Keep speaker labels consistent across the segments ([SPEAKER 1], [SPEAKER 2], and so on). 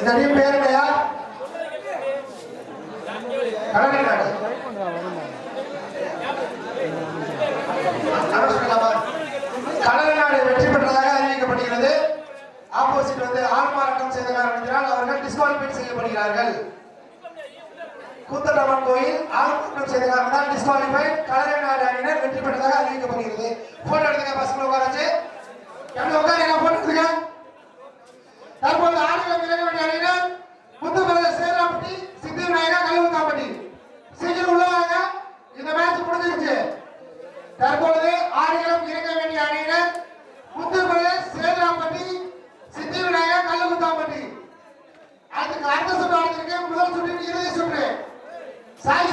[SPEAKER 1] இந்த டீம் பேர் என்னையா கடலைநாடு கடலைநாடு வெற்றி பெற்றதாக அறிவிக்கப்படுகிறது. ஆப்போசிட் வந்து ஆள்மாறாட்டம் செய்த காரணத்தினால் அவர்கள் டிஸ்குவாலிஃபை செய்யப்படுகிறார்கள். கூத்தரம்மன் கோயில் ஆள்மாறாட்டம் செய்த காரணத்தால் டிஸ்குவாலிஃபை கடலைநாடு அணியினர் வெற்றி பெற்றதாக அறிவிக்கப்படுகிறது. போட்டோ எடுத்துக்க பசங்களை உட்காராச்சு எப்படி உட்காருங்க? போட்டோ எடுத்துக்க தற்பொழுது ஆடுகளம் இறங்க வேண்டிய அணியினர் முத்துமலை சேதுராம்பட்டி சித்தி விநாயகர் கல்லுகுத்தாம்பட்டி அதுக்கு அடுத்த சுற்று ஆடுறதுக்கு முதல் சுற்றின் இறுதி சுற்று. சாய்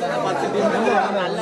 [SPEAKER 1] நல்ல